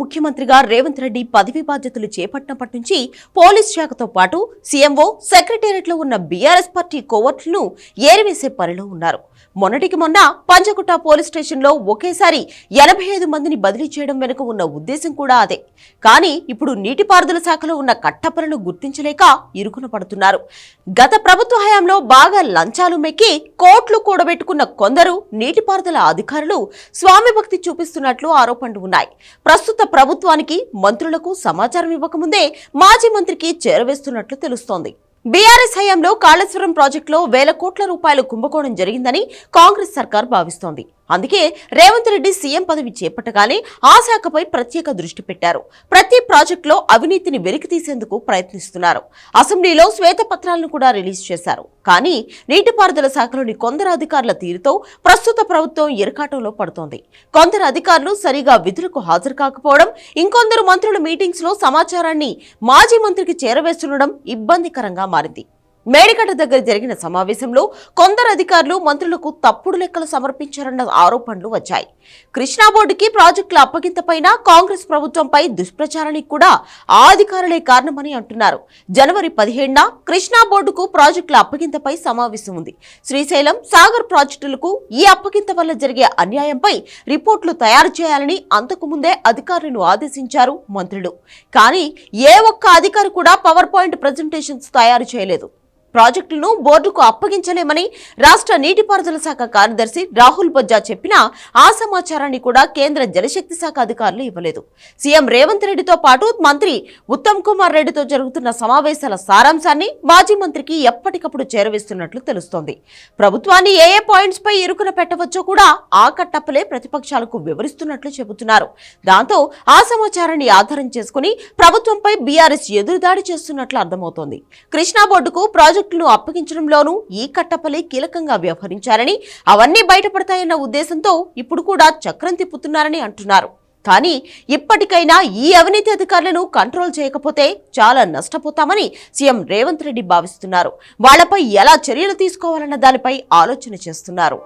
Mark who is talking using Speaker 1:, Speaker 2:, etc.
Speaker 1: ముఖ్యమంత్రిగా రేవంత్ రెడ్డి పదవి బాధ్యతలు చేపట్టినప్పటి నుంచి పోలీస్ శాఖతో పాటు సీఎంఓ సెక్రటేరియట్లో ఉన్న బీఆర్ఎస్ పార్టీ కోవర్టులను ఏరివేసే పనిలో ఉన్నారు. మొన్నటికి మొన్న పంచకుట్ట పోలీస్ స్టేషన్లో ఒకేసారి ఎనభై ఐదు మందిని బదిలీ చేయడం వెనుక ఉన్న ఉద్దేశం కూడా అదే. కానీ ఇప్పుడు నీటిపారుదల శాఖలో ఉన్న కట్టపనులు గుర్తించలేక ఇరుకున పడుతున్నారు. గత ప్రభుత్వ హయాంలో బాగా లంచాలు మెక్కి కోట్లు కూడబెట్టుకున్న కొందరు నీటిపారుదల అధికారులు స్వామి భక్తి చూపిస్తున్నట్లు ఆరోపణలు ఉన్నాయి. ప్రస్తుత ప్రభుత్వానికి మంత్రులకు సమాచారం ఇవ్వకముందే మాజీ మంత్రికి చేరవేస్తున్నట్లు తెలుస్తోంది. బీఆర్ఎస్ హయాంలో కాళేశ్వరం ప్రాజెక్టులో వేల కోట్ల రూపాయలు కుంభకోణం జరిగిందని కాంగ్రెస్ సర్కార్ భావిస్తోంది. అందుకే రేవంత్ రెడ్డి సీఎం పదవి చేపట్టగానే ఆ శాఖపై ప్రత్యేక దృష్టి పెట్టారు. ప్రతి ప్రాజెక్టులో అవినీతిని వెలికి తీసేందుకు ప్రయత్నిస్తున్నారు. అసెంబ్లీలో శ్వేతపత్రాలను కూడా రిలీజ్ చేశారు. కానీ నీటిపారుదల శాఖలోని కొందరు అధికారుల తీరుతో ప్రస్తుత ప్రభుత్వం ఇరకాటంలో పడుతోంది. కొందరు అధికారులు సరిగా విధులకు హాజరు కాకపోవడం ఇంకొందరు మంత్రుల మీటింగ్స్లో సమాచారాన్ని మాజీ మంత్రికి చేరవేస్తుండడం ఇబ్బందికరంగా మారింది. మేడిగడ్డ దగ్గర జరిగిన సమావేశంలో కొందరు అధికారులు మంత్రులకు తప్పుడు లెక్కలు సమర్పించారన్న ఆరోపణలు వచ్చాయి. కృష్ణా బోర్డుకి ప్రాజెక్టుల అప్పగింతపైన కాంగ్రెస్ ప్రభుత్వంపై దుష్ప్రచారానికి కూడా ఆ అధికారులే కారణమని అంటున్నారు. జనవరి పదిహేడున కృష్ణా బోర్డుకు ప్రాజెక్టుల అప్పగింతపై సమావేశం ఉంది. శ్రీశైలం సాగర్ ప్రాజెక్టులకు ఈ అప్పగింత వల్ల జరిగే అన్యాయంపై రిపోర్టులు తయారు చేయాలని అంతకుముందే అధికారులను ఆదేశించారు మంత్రులు. కానీ ఏ ఒక్క అధికారి కూడా పవర్ పాయింట్ ప్రజెంటేషన్స్ తయారు చేయలేదు. ప్రాజెక్టులను బోర్డుకు అప్పగించలేమని రాష్ట్ర నీటిపారుదల శాఖ కార్యదర్శి రాహుల్ బొజ్జా చెప్పినా ఆ సమాచారాన్ని కూడా కేంద్ర జలశక్తి శాఖ అధికారులు ఇవ్వలేదు. సీఎం రేవంత్ రెడ్డితో పాటు మంత్రి ఉత్తమ్ కుమార్ రెడ్డితో జరుగుతున్న సమావేశాల సారాంశాన్ని మాజీ మంత్రికి ఎప్పటికప్పుడు చేరవేస్తున్నట్లు తెలుస్తోంది. ప్రభుత్వాన్ని ఏ ఏ పాయింట్స్ పై ఇరుకున పెట్టవచ్చో కూడా ఆ కట్టప్పలే ప్రతిపక్షాలకు వివరిస్తున్నట్లు చెబుతున్నారు. దాంతో ఆ సమాచారాన్ని ఆధారం చేసుకుని ప్రభుత్వంపై బీఆర్ఎస్ ఎదురుదాడి చేస్తున్నట్లు అర్థమవుతోంది. కృష్ణా బోర్డుకు ప్రాజెక్టు ప్రాజెక్టులు అప్పగించడంలోనూ ఈ కట్టపల్లి కీలకంగా వ్యవహరించారని అవన్నీ బయటపడతాయన్న ఉద్దేశంతో ఇప్పుడు కూడా చక్రం తిప్పుతున్నారని అంటున్నారు. కానీ ఇప్పటికైనా ఈ అవినీతి అధికారులను కంట్రోల్ చేయకపోతే చాలా నష్టపోతామని సీఎం రేవంత్ రెడ్డి భావిస్తున్నారు. వాళ్ళపై ఎలా చర్యలు తీసుకోవాలన్న దానిపై ఆలోచన చేస్తున్నారు.